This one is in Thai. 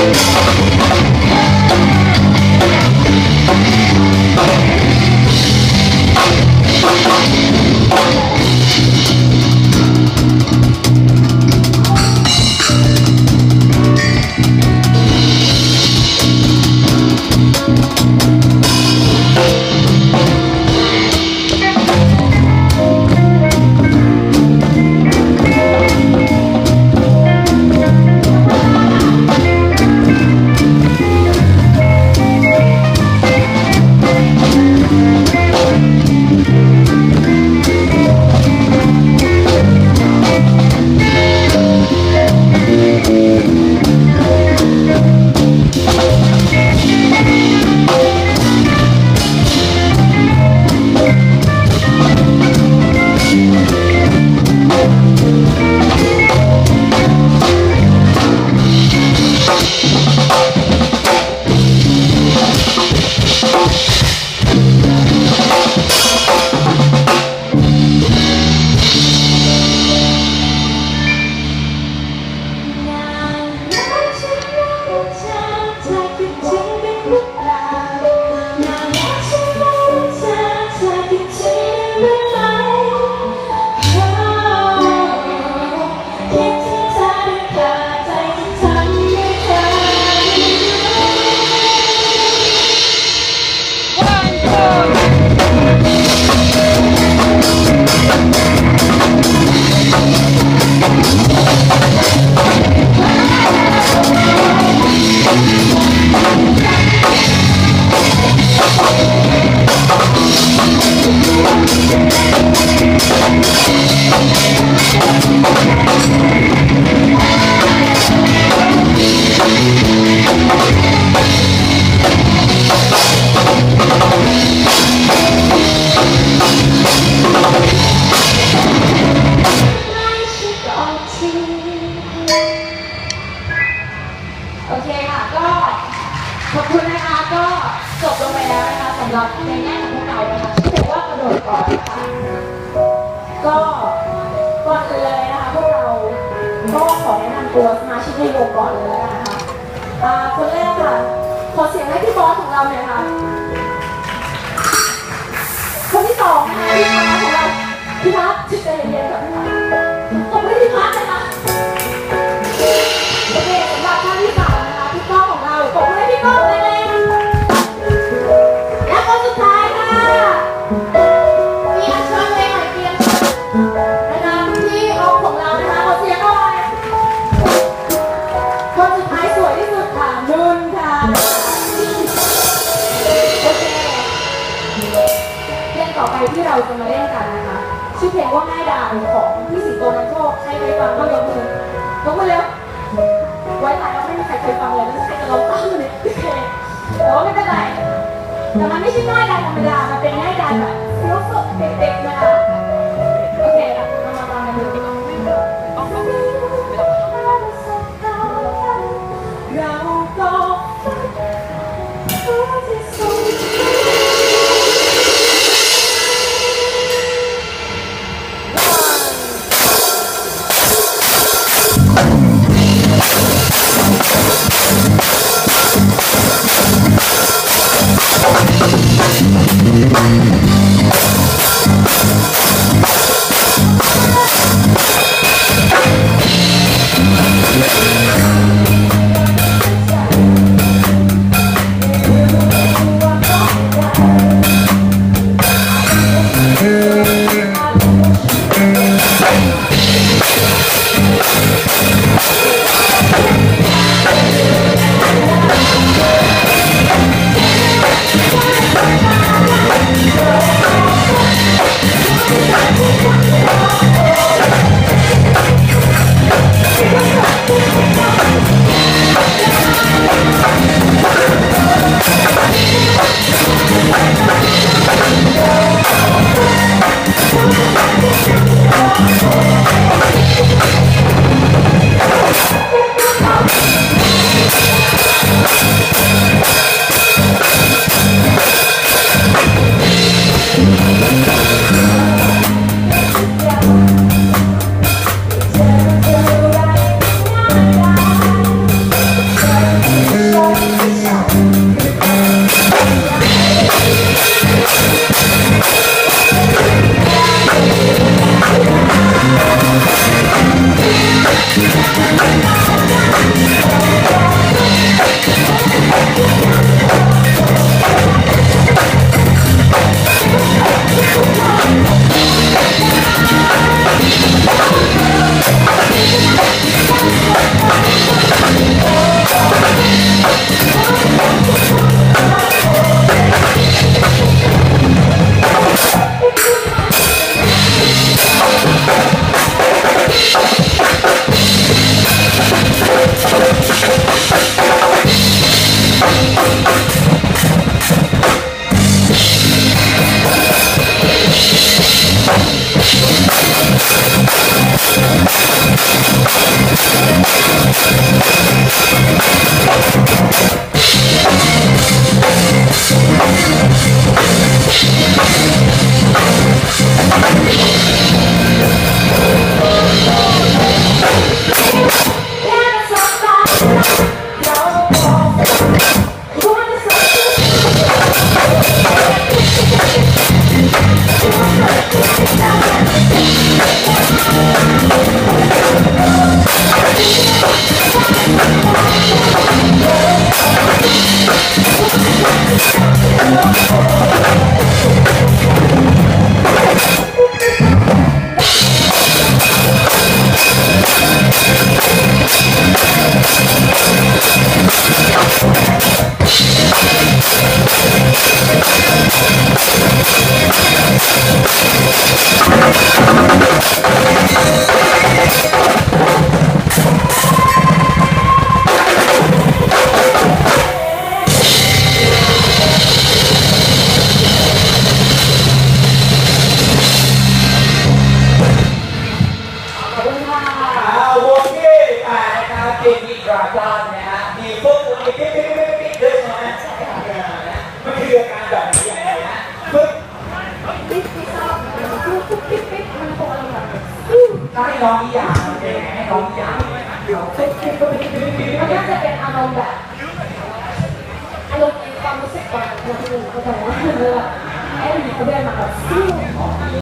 Thank Thank ำตัวสมาชิกในวงก่อนเลยแล้วนะคะอ่าคนแรกค่ะ ขอเสียงให้พี่บอสของเราหน่อยค่ะ คนที่สองนะคะพี่พัฒของเราพี่พัทใจเย็นๆกับพี่ะ เพลงต่อไปที่เราจะมาเล่นกันนะคะชื่อเพลงว่าง่ายดายของพี่สิงโตนักโชคใครเคยฟังบ้างยกมือยกมือเร็วไว้ใจว่าไม่มีใครเคยฟังเลยไม่ใช่เราตั้งเลยโอเคแต่ว่าไม่เป็นไรแต่มันไม่ใช่ง่ายดายธรรมดามันเป็นง่ายดายแบบเฟี้ยวสดเด็กๆนะคะ 아니, 아니. ้ให้ร้องอีกย่างให้ร้องอีกย่างเดี๋ยวเช็คเช็คก็ไม่ได้ดีมันน่าจะเป็นอารมณ์แบบอารมณ์ความรู้สึกแบบหนึ่งก็แบบว่าเออไอ้หนูก็ได้มาแบบซิ่